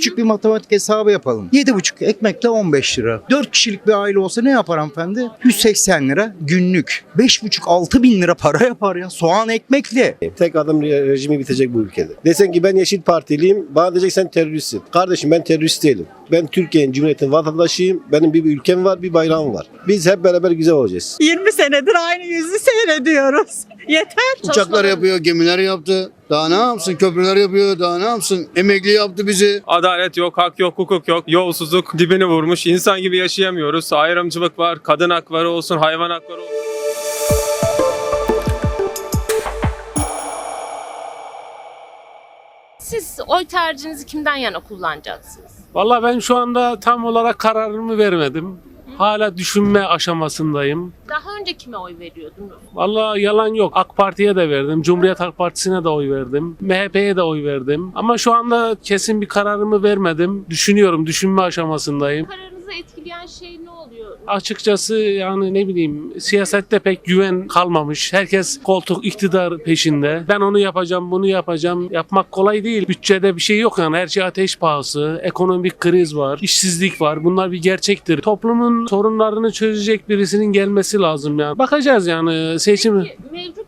Küçük bir matematik hesabı yapalım. 7,5 ekmekle 15 lira. 4 kişilik bir aile olsa ne yapar hanımefendi? 180 lira günlük. 5,5-6 bin lira para yapar ya. Soğan ekmekle. Tek adam re- rejimi bitecek bu ülkede. Desen ki ben Yeşil Partiliyim, bana diyecek sen teröristsin. Kardeşim ben terörist değilim. Ben Türkiye'nin Cumhuriyeti'nin vatandaşıyım. Benim bir ülkem var, bir bayrağım var. Biz hep beraber güzel olacağız. 20 senedir aynı yüzü seyrediyoruz. Yeter. Uçaklar yapıyor, gemiler yaptı. Daha ne yapsın? Köprüler yapıyor. Daha ne yapsın? Emekli yaptı bizi. Adalet yok, hak yok, hukuk yok. Yolsuzluk dibini vurmuş. İnsan gibi yaşayamıyoruz. Ayrımcılık var. Kadın hakları olsun, hayvan hakları olsun. Siz oy tercihinizi kimden yana kullanacaksınız? Valla ben şu anda tam olarak kararımı vermedim. Hala düşünme aşamasındayım. Daha önce kime oy veriyordunuz? Valla yalan yok. AK Parti'ye de verdim. Cumhuriyet Halk Partisi'ne de oy verdim. MHP'ye de oy verdim. Ama şu anda kesin bir kararımı vermedim. Düşünüyorum, düşünme aşamasındayım. Kararınızı etkileyen şey ne oluyor? Açıkçası yani ne bileyim siyasette pek güven kalmamış. Herkes koltuk iktidar peşinde. Ben onu yapacağım, bunu yapacağım. Yapmak kolay değil. Bütçede bir şey yok yani. Her şey ateş pahası. Ekonomik kriz var. işsizlik var. Bunlar bir gerçektir. Toplumun sorunlarını çözecek birisinin gelmesi lazım yani. Bakacağız yani seçimi. Peki,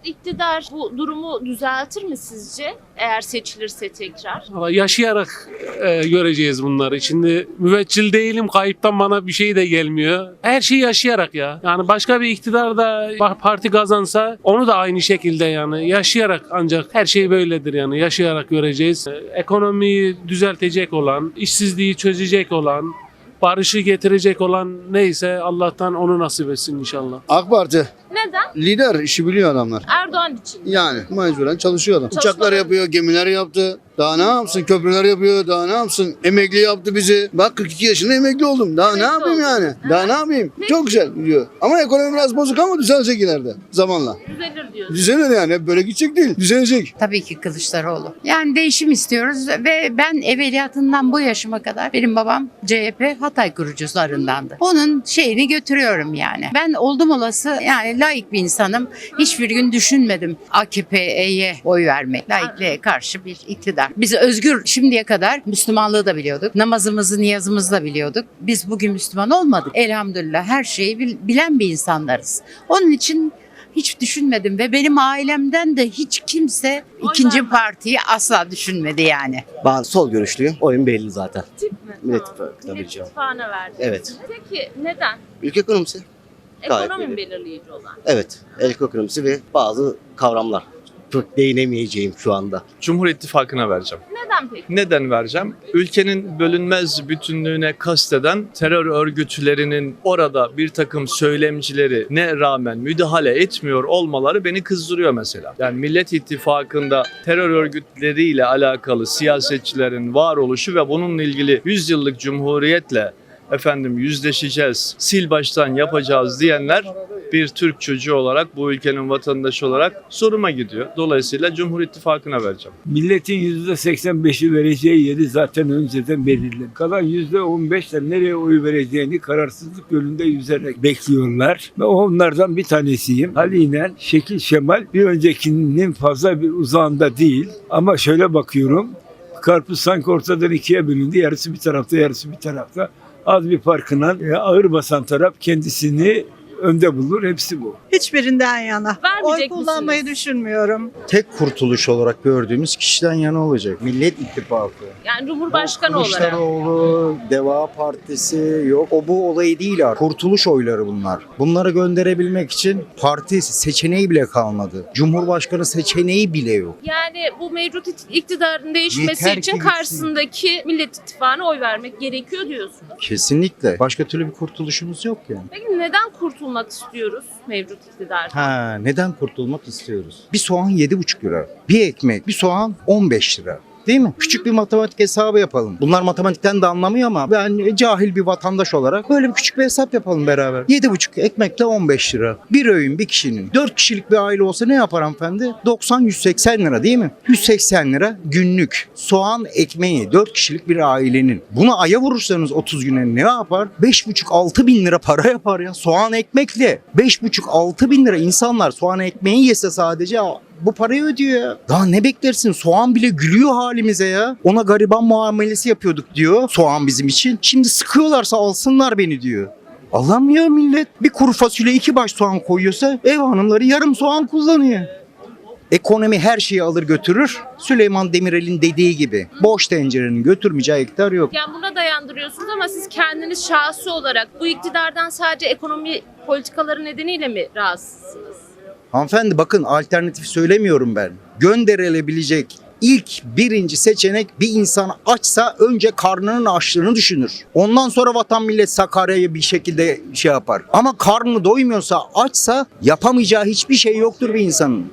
iktidar bu durumu düzeltir mi sizce? Eğer seçilirse tekrar. Valla yaşayarak e, göreceğiz bunları. Şimdi müveccil değilim. Kayıptan bana bir şey de gelmiyor. Her şeyi yaşayarak ya. Yani başka bir iktidar da parti kazansa onu da aynı şekilde yani yaşayarak ancak her şey böyledir yani yaşayarak göreceğiz. E, Ekonomiyi düzeltecek olan, işsizliği çözecek olan, barışı getirecek olan neyse Allah'tan onu nasip etsin inşallah. AK Parti Neden? lider işi biliyor adamlar. Erdoğan için. Yani mecburen çalışıyor adam. Çalışmaları- Uçaklar yapıyor, gemiler yaptı. Daha ne yapsın? Köprüler yapıyor. Daha ne yapsın? Emekli yaptı bizi. Bak 42 yaşında emekli oldum. Daha ne yapayım oldun. yani? Ha. Daha ne yapayım? Peki. Çok güzel gidiyor. Ama ekonomi biraz bozuk ama düzelecek ileride zamanla. Düzelir diyorsunuz. Düzelir yani. Hep böyle gidecek değil. Düzelecek. Tabii ki Kılıçdaroğlu. Yani değişim istiyoruz ve ben evveliyatından bu yaşıma kadar benim babam CHP Hatay kurucularındandı. Onun şeyini götürüyorum yani. Ben oldum olası yani laik bir insanım. Hiçbir gün düşünmedim AKP'ye oy vermek. Laikliğe karşı bir iktidar. Biz özgür şimdiye kadar Müslümanlığı da biliyorduk. Namazımızı, niyazımızı da biliyorduk. Biz bugün Müslüman olmadık. Elhamdülillah her şeyi bil- bilen bir insanlarız. Onun için hiç düşünmedim ve benim ailemden de hiç kimse ikinci partiyi asla düşünmedi yani. Ben sol görüşlüyüm. Oyun belli zaten. Tip mi? Millet Tamam. İttifakı tabii Millet canım. İttifakı'na verdiniz. Evet. Peki neden? Ülke ekonomisi. Gayet Ekonomi belli. belirleyici olan. Evet. El ekonomisi ve bazı kavramlar. Çok değinemeyeceğim şu anda. Cumhur İttifakı'na vereceğim. Neden peki? Neden vereceğim? Ülkenin bölünmez bütünlüğüne kasteden terör örgütlerinin orada bir takım söylemcileri ne rağmen müdahale etmiyor olmaları beni kızdırıyor mesela. Yani Millet İttifakı'nda terör örgütleriyle alakalı siyasetçilerin varoluşu ve bununla ilgili 100 yıllık cumhuriyetle efendim yüzleşeceğiz, sil baştan yapacağız diyenler bir Türk çocuğu olarak, bu ülkenin vatandaşı olarak soruma gidiyor. Dolayısıyla Cumhur İttifakı'na vereceğim. Milletin %85'i vereceği yeri zaten önceden belirli. Kalan %15'ler nereye oy vereceğini kararsızlık yönünde yüzerek bekliyorlar. Ve onlardan bir tanesiyim. Haliyle şekil şemal bir öncekinin fazla bir uzağında değil. Ama şöyle bakıyorum. Karpuz sanki ortadan ikiye bölündü. Yarısı bir tarafta, yarısı bir tarafta. Az bir farkına e, ağır basan taraf kendisini önde bulur. Hepsi bu. Hiçbirinden yana. Vermeyecek Oy kullanmayı misiniz? düşünmüyorum. Tek kurtuluş olarak gördüğümüz kişiden yana olacak. Millet İttifakı. Yani Cumhurbaşkanı olarak. Kılıçdaroğlu, Deva Partisi yok. O bu olayı değil artık. Kurtuluş oyları bunlar. Bunları gönderebilmek için parti seçeneği bile kalmadı. Cumhurbaşkanı seçeneği bile yok. Yani bu mevcut it- iktidarın değişmesi Yeter ki için gitsin. karşısındaki Millet İttifakı'na oy vermek gerekiyor diyorsunuz. Kesinlikle. Başka türlü bir kurtuluşumuz yok yani. Peki neden kurtulmak istiyoruz mevcut iktidardan? Ha, neden kurtulmak istiyoruz? Bir soğan 7,5 lira. Bir ekmek, bir soğan 15 lira. Değil mi? Küçük bir matematik hesabı yapalım. Bunlar matematikten de anlamıyor ama ben cahil bir vatandaş olarak böyle bir küçük bir hesap yapalım beraber. 7,5 ekmekle 15 lira. Bir öğün bir kişinin. 4 kişilik bir aile olsa ne yapar hanımefendi? 90-180 lira değil mi? 180 lira günlük. Soğan ekmeği 4 kişilik bir ailenin. Bunu aya vurursanız 30 güne ne yapar? 5,5-6 bin lira para yapar ya. Soğan ekmekle 5,5-6 bin lira insanlar soğan ekmeği yese sadece bu parayı ödüyor. Daha ne beklersin? Soğan bile gülüyor halimize ya. Ona gariban muamelesi yapıyorduk diyor soğan bizim için. Şimdi sıkıyorlarsa alsınlar beni diyor. Allah'ım ya millet bir kuru fasulye iki baş soğan koyuyorsa ev hanımları yarım soğan kullanıyor. Ekonomi her şeyi alır götürür. Süleyman Demirel'in dediği gibi boş tencerenin götürmeyeceği hektar yok. Yani buna dayandırıyorsunuz ama siz kendiniz şahsi olarak bu iktidardan sadece ekonomi politikaları nedeniyle mi rahatsızsınız? Hanımefendi bakın alternatif söylemiyorum ben. Gönderilebilecek ilk birinci seçenek bir insan açsa önce karnının açlığını düşünür. Ondan sonra vatan millet Sakarya'yı bir şekilde şey yapar. Ama karnı doymuyorsa açsa yapamayacağı hiçbir şey yoktur bir insanın.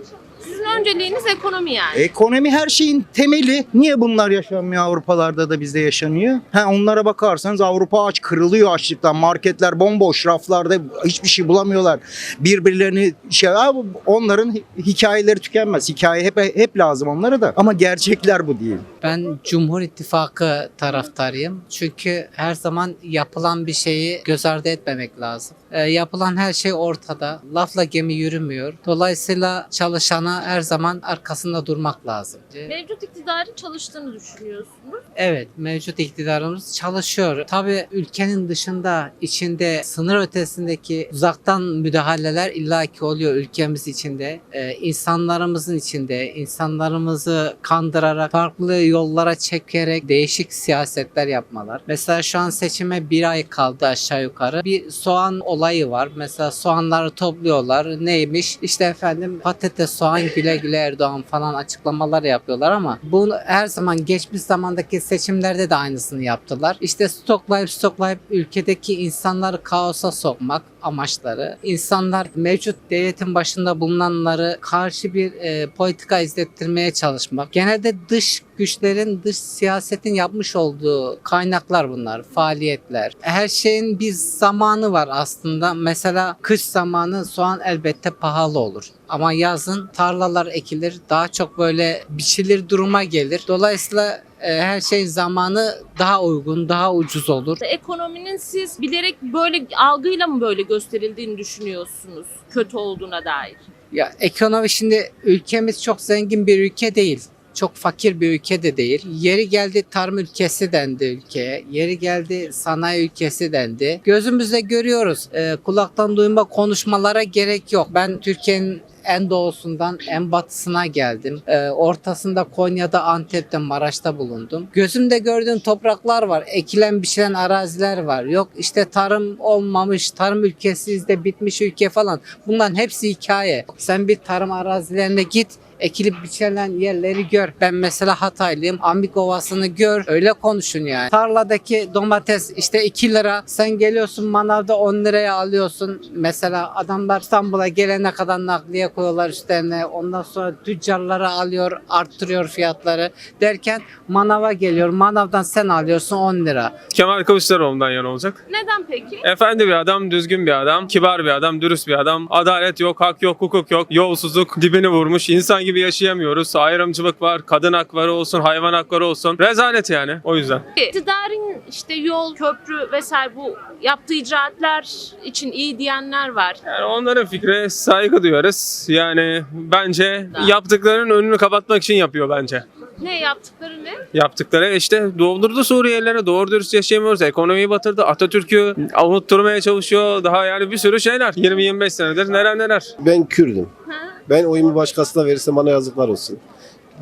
Önceliğiniz ekonomi yani. Ekonomi her şeyin temeli. Niye bunlar yaşanmıyor Avrupalarda da bizde yaşanıyor? Ha onlara bakarsanız Avrupa aç kırılıyor açlıktan. Marketler bomboş, raflarda hiçbir şey bulamıyorlar. Birbirlerini şey Abi onların hikayeleri tükenmez. Hikaye hep hep lazım onlara da. Ama gerçekler bu değil. Ben Cumhur İttifakı taraftarıyım. Çünkü her zaman yapılan bir şeyi göz ardı etmemek lazım. Ee, yapılan her şey ortada. Lafla gemi yürümüyor. Dolayısıyla çalışana her zaman arkasında durmak lazım. Mevcut iktidarın çalıştığını düşünüyorsunuz. Evet, mevcut iktidarımız çalışıyor. Tabii ülkenin dışında, içinde, sınır ötesindeki uzaktan müdahaleler illaki oluyor ülkemiz içinde. Ee, insanlarımızın içinde, insanlarımızı kandırarak, farklı yollara çekerek değişik siyasetler yapmalar. Mesela şu an seçime bir ay kaldı aşağı yukarı. Bir soğan olayı var. Mesela soğanları topluyorlar. Neymiş? İşte efendim patates, soğan güle güle Erdoğan falan açıklamalar yapıyorlar ama bu her zaman geçmiş zamandaki seçimlerde de aynısını yaptılar. İşte stoklayıp stoklayıp ülkedeki insanları kaosa sokmak amaçları. İnsanlar mevcut devletin başında bulunanları karşı bir e, politika izlettirmeye çalışmak. Genelde dış güçlerin, dış siyasetin yapmış olduğu kaynaklar bunlar, faaliyetler. Her şeyin bir zamanı var aslında. Mesela kış zamanı soğan elbette pahalı olur. Ama yazın tarlalar ekilir, daha çok böyle biçilir duruma gelir. Dolayısıyla her şeyin zamanı daha uygun, daha ucuz olur. Ekonominin siz bilerek böyle algıyla mı böyle gösterildiğini düşünüyorsunuz? Kötü olduğuna dair. Ya ekonomi şimdi ülkemiz çok zengin bir ülke değil. Çok fakir bir ülke de değil. Yeri geldi tarım ülkesi dendi ülkeye. Yeri geldi sanayi ülkesi dendi. Gözümüzle görüyoruz. Ee, kulaktan duyma konuşmalara gerek yok. Ben Türkiye'nin en doğusundan en batısına geldim. Ee, ortasında Konya'da, Antep'te, Maraş'ta bulundum. Gözümde gördüğüm topraklar var. Ekilen biçilen araziler var. Yok işte tarım olmamış, tarım ülkesiyiz de bitmiş ülke falan. Bunların hepsi hikaye. Sen bir tarım arazilerine git ekilip biçilen yerleri gör. Ben mesela Hataylıyım. Ambik Ovası'nı gör. Öyle konuşun yani. Tarladaki domates işte 2 lira. Sen geliyorsun manavda 10 liraya alıyorsun. Mesela adamlar İstanbul'a gelene kadar nakliye koyuyorlar üstlerine. Ondan sonra tüccarlara alıyor, arttırıyor fiyatları. Derken manava geliyor. Manavdan sen alıyorsun 10 lira. Kemal Kılıçdaroğlu'ndan yana olacak. Neden peki? Efendi bir adam, düzgün bir adam, kibar bir adam, dürüst bir adam. Adalet yok, hak yok, hukuk yok. Yolsuzluk dibini vurmuş. İnsan gibi yaşayamıyoruz. Ayrımcılık var. Kadın hakları olsun, hayvan hakları olsun. Rezalet yani. O yüzden. İktidarın işte yol, köprü vesaire bu yaptığı icraatlar için iyi diyenler var. Yani onların fikrine saygı duyarız. Yani bence yaptıklarının önünü kapatmak için yapıyor bence. Ne yaptıkları ne? Yaptıkları işte doldurdu Suriyelilere doğru dürüst yaşayamıyoruz. Ekonomiyi batırdı. Atatürk'ü unutturmaya çalışıyor. Daha yani bir sürü şeyler. 20-25 senedir neler neler. Ben Kürdüm. Ha? Ben oyumu başkasına verirsem bana yazıklar olsun.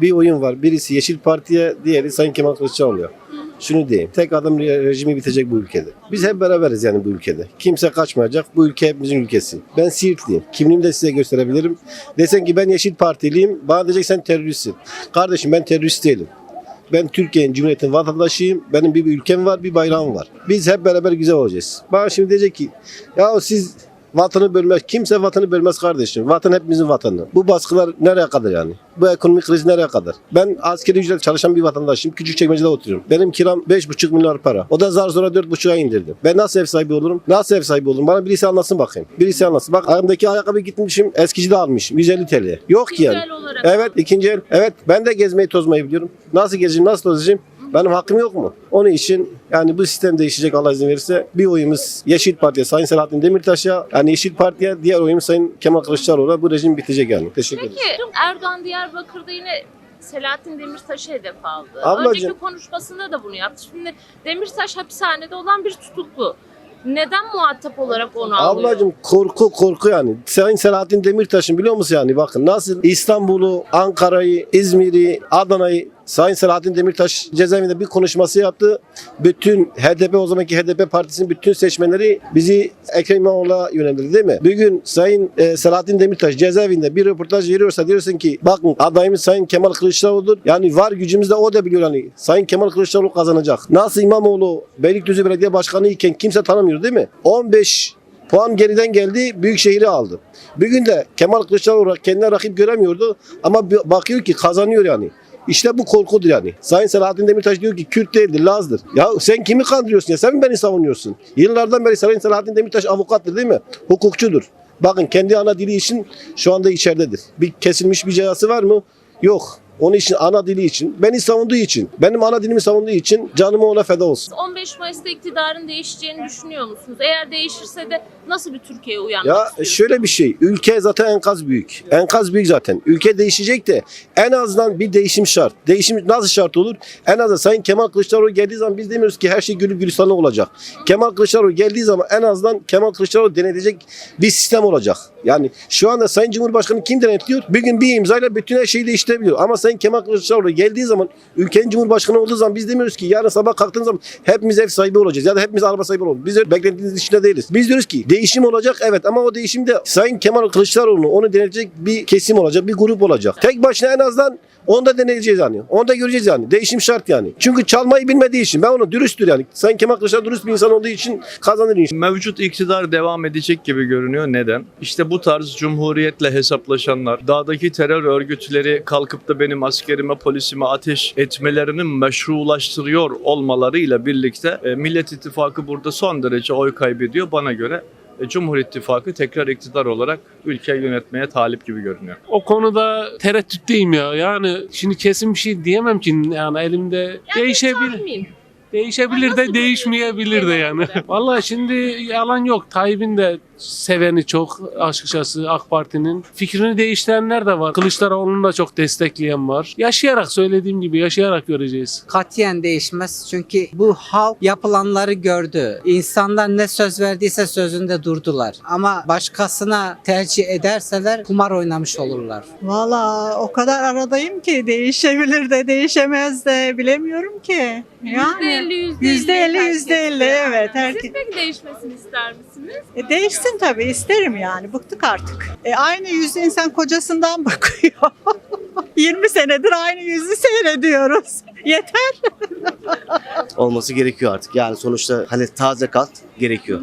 Bir oyun var. Birisi Yeşil Parti'ye, diğeri Sayın Kemal Kılıçdaroğlu'ya. Şunu diyeyim. Tek adam re- rejimi bitecek bu ülkede. Biz hep beraberiz yani bu ülkede. Kimse kaçmayacak. Bu ülke hepimizin ülkesi. Ben Siirtliyim. Kimliğimi de size gösterebilirim. Desen ki ben Yeşil Partiliyim. Bana diyecek sen teröristsin. Kardeşim ben terörist değilim. Ben Türkiye'nin Cumhuriyeti'nin vatandaşıyım. Benim bir ülkem var, bir bayrağım var. Biz hep beraber güzel olacağız. Bana şimdi diyecek ki ya siz vatanı bölmez. Kimse vatanı bölmez kardeşim. Vatan hepimizin vatanı. Bu baskılar nereye kadar yani? Bu ekonomik kriz nereye kadar? Ben askeri ücret çalışan bir vatandaşım. Küçük çekmecede oturuyorum. Benim kiram 5,5 milyar para. O da zar zora 4,5'a indirdim. Ben nasıl ev sahibi olurum? Nasıl ev sahibi olurum? Bana birisi anlatsın bakayım. Birisi anlatsın. Bak ayağımdaki ayakkabı gitmişim. Eskicide almışım. 150 TL. Yok ki yani. Olarak. Evet ikinci el. Evet ben de gezmeyi tozmayı biliyorum. Nasıl gezeceğim nasıl tozacağım? Benim hakkım yok mu? Onun için yani bu sistem değişecek Allah izin verirse bir oyumuz Yeşil Parti'ye Sayın Selahattin Demirtaş'a yani Yeşil Parti'ye diğer oyumuz Sayın Kemal Kılıçdaroğlu'na bu rejim bitecek yani. Teşekkür ederim. Peki Erdoğan Diyarbakır'da yine Selahattin Demirtaş'ı hedef aldı. Ablacığım- Önceki konuşmasında da bunu yaptı. Şimdi Demirtaş hapishanede olan bir tutuklu. Neden muhatap olarak onu alıyor? Ablacığım korku korku yani. Sayın Selahattin Demirtaş'ın biliyor musun yani bakın nasıl İstanbul'u, Ankara'yı, İzmir'i, Adana'yı Sayın Selahattin Demirtaş cezaevinde bir konuşması yaptı. Bütün HDP o zamanki HDP partisinin bütün seçmenleri bizi Ekrem İmamoğlu'na yöneldi değil mi? Bugün Sayın e, Selahattin Demirtaş cezaevinde bir röportaj veriyorsa diyorsun ki bakın adayımız Sayın Kemal Kılıçdaroğlu'dur. Yani var gücümüzde o da biliyor yani. Sayın Kemal Kılıçdaroğlu kazanacak. Nasıl İmamoğlu Beylikdüzü Belediye Başkanı iken kimse tanımıyor değil mi? 15 puan geriden geldi, büyük şehri aldı. Bugün de Kemal Kılıçdaroğlu kendine rakip göremiyordu ama bakıyor ki kazanıyor yani. İşte bu korkudur yani. Sayın Selahattin Demirtaş diyor ki Kürt değildir, Laz'dır. Ya sen kimi kandırıyorsun ya? Sen mi beni savunuyorsun? Yıllardan beri Sayın Selahattin Demirtaş avukattır değil mi? Hukukçudur. Bakın kendi ana dili için şu anda içeridedir. Bir kesilmiş bir cezası var mı? Yok. Onun için ana dili için, beni savunduğu için, benim ana dilimi savunduğu için canımı ona feda olsun. 15 Mayıs'ta iktidarın değişeceğini düşünüyor musunuz? Eğer değişirse de nasıl bir Türkiye uyanmak Ya istiyorsunuz? şöyle bir şey. Ülke zaten enkaz büyük. Enkaz büyük zaten. Ülke değişecek de en azından bir değişim şart. Değişim nasıl şart olur? En azından Sayın Kemal Kılıçdaroğlu geldiği zaman biz demiyoruz ki her şey gülüp gülistanlı olacak. Kemal Kılıçdaroğlu geldiği zaman en azından Kemal Kılıçdaroğlu denetecek bir sistem olacak. Yani şu anda Sayın Cumhurbaşkanı kim denetliyor? Bir gün bir imzayla bütün her şeyi değiştirebiliyor. Ama Sayın Kemal Kılıçdaroğlu geldiği zaman ülkenin Cumhurbaşkanı olduğu zaman biz demiyoruz ki yarın sabah kalktığımız zaman hepimiz ev sahibi olacağız ya da hepimiz araba sahibi olacağız. Biz öyle beklentiniz dışında değiliz. Biz diyoruz ki değişim olacak evet ama o değişimde Sayın Kemal Kılıçdaroğlu onu denetecek bir kesim olacak, bir grup olacak. Tek başına en azından onu da deneyeceğiz yani. Onu da göreceğiz yani. Değişim şart yani. Çünkü çalmayı bilmediği için ben onu dürüsttür yani. Sayın Kemal Kılıçdaroğlu dürüst bir insan olduğu için kazanır inşallah. Mevcut iktidar devam edecek gibi görünüyor. Neden? İşte bu tarz cumhuriyetle hesaplaşanlar, dağdaki terör örgütleri kalkıp da benim askerime, polisime ateş etmelerinin meşrulaştırıyor olmalarıyla birlikte e, Millet İttifakı burada son derece oy kaybediyor. Bana göre e, Cumhur İttifakı tekrar iktidar olarak ülkeyi yönetmeye talip gibi görünüyor. O konuda tereddütteyim ya. Yani şimdi kesin bir şey diyemem ki yani elimde Yani değişebilir. Değişebilir de değişmeyebilir de yani. Vallahi şimdi yalan yok. Tayyip'in de seveni çok açıkçası AK Parti'nin. Fikrini değiştirenler de var. Kılıçdaroğlu'nu da çok destekleyen var. Yaşayarak söylediğim gibi yaşayarak göreceğiz. Katiyen değişmez çünkü bu halk yapılanları gördü. İnsanlar ne söz verdiyse sözünde durdular. Ama başkasına tercih ederseler kumar oynamış olurlar. Valla o kadar aradayım ki değişebilir de değişemez de bilemiyorum ki. Yani %50, %50. Yüzde elli, yüzde elli, evet, Siz herkes- peki değişmesini ister misiniz? e, değişsin tabii isterim yani bıktık artık. E, aynı yüz insan kocasından bakıyor. 20 senedir aynı yüzü seyrediyoruz. Yeter. Olması gerekiyor artık. Yani sonuçta hani taze kan gerekiyor.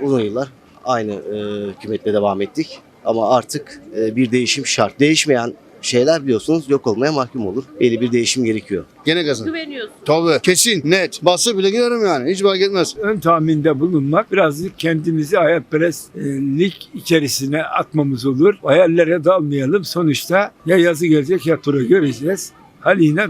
Uzun yıllar aynı e, hükümetle devam ettik. Ama artık e, bir değişim şart. Değişmeyen şeyler biliyorsunuz yok olmaya mahkum olur. Belli bir değişim gerekiyor. Gene kazan. Güveniyorsun. Tabii kesin net. Bası bile girerim yani. Hiç fark etmez. ön tahminde bulunmak birazcık kendimizi hayalperestlik içerisine atmamız olur. Hayallere dalmayalım. Sonuçta ya yazı gelecek ya tura göreceğiz. Haliyle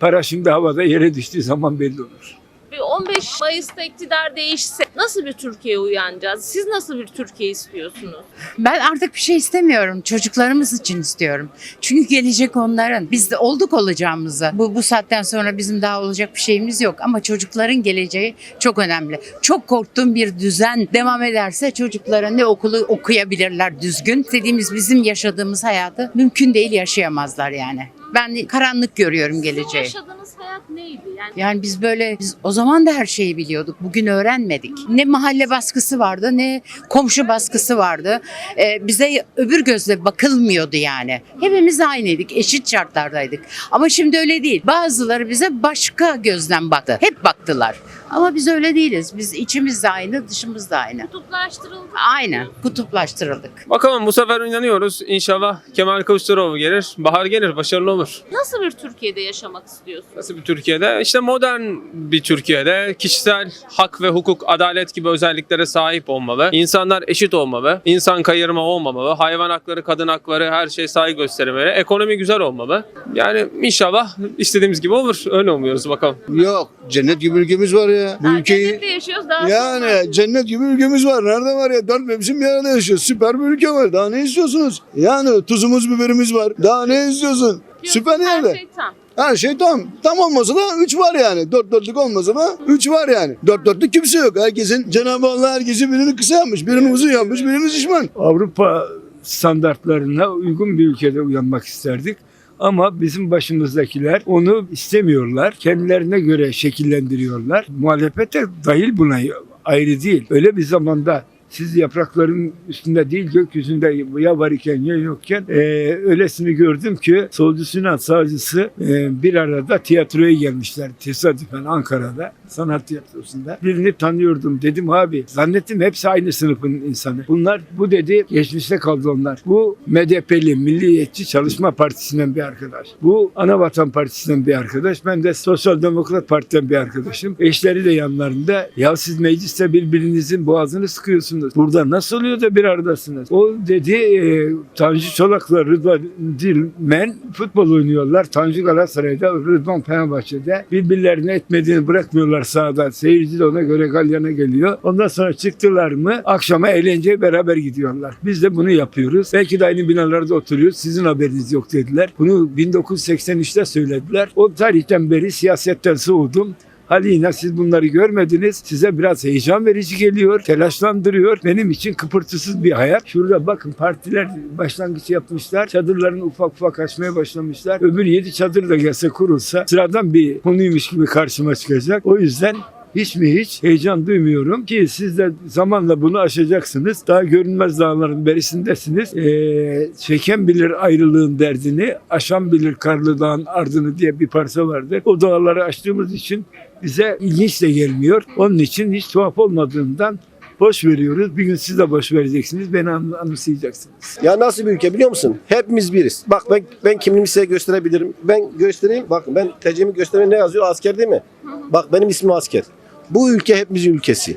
para şimdi havada yere düştüğü zaman belli olur. Bir 15 Mayıs'ta iktidar değişse nasıl bir Türkiye uyanacağız? Siz nasıl bir Türkiye istiyorsunuz? Ben artık bir şey istemiyorum. Çocuklarımız için istiyorum. Çünkü gelecek onların. Biz de olduk olacağımızı. Bu, bu saatten sonra bizim daha olacak bir şeyimiz yok. Ama çocukların geleceği çok önemli. Çok korktuğum bir düzen devam ederse çocuklara ne okulu okuyabilirler düzgün. İstediğimiz bizim yaşadığımız hayatı mümkün değil yaşayamazlar yani. Ben karanlık görüyorum Sizin geleceği. yaşadığınız hayat neydi? Yani Yani biz böyle biz o zaman da her şeyi biliyorduk. Bugün öğrenmedik. Ne mahalle baskısı vardı ne komşu baskısı vardı. Ee, bize öbür gözle bakılmıyordu yani. Hepimiz aynıydık. Eşit şartlardaydık. Ama şimdi öyle değil. Bazıları bize başka gözden baktı. Hep baktılar. Ama biz öyle değiliz. Biz içimiz de aynı, dışımız da aynı. kutuplaştırıldı. Aynen. Kutuplaştırıldık. Bakalım bu sefer inanıyoruz. İnşallah Kemal Kılıçdaroğlu gelir. Bahar gelir. Başarılı olur. Olur. Nasıl bir Türkiye'de yaşamak istiyorsunuz? Nasıl bir Türkiye'de? İşte modern bir Türkiye'de kişisel hak ve hukuk, adalet gibi özelliklere sahip olmalı. İnsanlar eşit olmalı. İnsan kayırma olmamalı. Hayvan hakları, kadın hakları her şey saygı gösterilmeli. Ekonomi güzel olmalı. Yani inşallah istediğimiz gibi olur. Öyle umuyoruz bakalım. Yok cennet gibi ülkemiz var ya. Bu Ha, ülkeyi cennette yaşıyoruz daha sonra- yani cennet gibi ülkemiz var. Nerede var ya? Dört mevsim bir arada yaşıyor. Süper bir ülke var. Daha ne istiyorsunuz? Yani tuzumuz biberimiz var. Daha ne istiyorsun? Süper her yerde. şey tam. Her şey tam. Tam olmasa da 3 var yani. Dört dörtlük olmasa da 3 var yani. Dört dörtlük kimse yok. Herkesin Cenab-ı Allah herkesi birini kısa yapmış. Birini uzun yapmış. Birini şişman. Avrupa standartlarına uygun bir ülkede uyanmak isterdik. Ama bizim başımızdakiler onu istemiyorlar. Kendilerine göre şekillendiriyorlar. Muhalefet de dahil buna ayrı değil. Öyle bir zamanda siz yaprakların üstünde değil gökyüzünde ya var iken ya yokken e, öylesini gördüm ki solcu Sinan sağcısı e, bir arada tiyatroya gelmişler tesadüfen Ankara'da sanat tiyatrosunda. Birini tanıyordum dedim abi zannettim hepsi aynı sınıfın insanı. Bunlar bu dedi geçmişte kaldı onlar. Bu MDP'li Milliyetçi Çalışma Partisi'nden bir arkadaş. Bu Anavatan Partisi'nden bir arkadaş. Ben de Sosyal Demokrat Parti'den bir arkadaşım. Eşleri de yanlarında. Ya siz mecliste birbirinizin boğazını sıkıyorsunuz. Burada nasıl oluyor da bir aradasınız? O dedi e, Tanju Çolak'la Rıdvan Dilmen futbol oynuyorlar. Tanju Galatasaray'da, Rıdvan Fenerbahçe'de. Birbirlerine etmediğini bırakmıyorlar sahada. Seyirci de ona göre galyana geliyor. Ondan sonra çıktılar mı akşama eğlenceye beraber gidiyorlar. Biz de bunu yapıyoruz. Belki de aynı binalarda oturuyoruz. Sizin haberiniz yok dediler. Bunu 1983'te söylediler. O tarihten beri siyasetten soğudum. Halina siz bunları görmediniz. Size biraz heyecan verici geliyor. Telaşlandırıyor. Benim için kıpırtısız bir hayat. Şurada bakın partiler başlangıç yapmışlar. Çadırlarını ufak ufak açmaya başlamışlar. Öbür yedi çadır da gelse kurulsa sıradan bir konuymuş gibi karşıma çıkacak. O yüzden hiç mi hiç heyecan duymuyorum ki siz de zamanla bunu aşacaksınız. Daha görünmez dağların berisindesiniz. Ee, çeken bilir ayrılığın derdini, aşan bilir karlı dağın ardını diye bir parça vardır. O dağları aştığımız için bize ilginç de gelmiyor. Onun için hiç tuhaf olmadığından boş veriyoruz. Bir gün siz de boş vereceksiniz. Beni an- anımsayacaksınız. Ya nasıl bir ülke biliyor musun? Hepimiz biriz. Bak ben ben kimliğimi size gösterebilirim. Ben göstereyim. Bak ben TC'mi göstereyim ne yazıyor? Asker değil mi? Bak benim ismim asker. Bu ülke hepimizin ülkesi.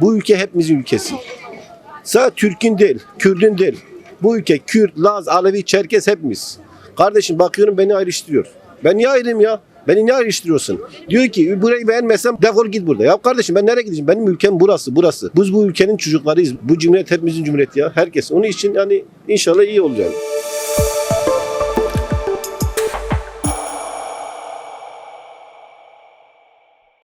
Bu ülke hepimizin ülkesi. Sadece Türk'ün değil, Kürt'ün değil. Bu ülke Kürt, Laz, Alevi, Çerkez hepimiz. Kardeşim bakıyorum beni ayrıştırıyor. Ben niye ayrıyım ya? Beni niye ayrıştırıyorsun? Diyor ki burayı beğenmezsem defol git burada. Ya kardeşim ben nereye gideceğim? Benim ülkem burası, burası. Biz bu ülkenin çocuklarıyız. Bu cumhuriyet hepimizin cumhuriyeti ya. Herkes. Onun için yani inşallah iyi olacak.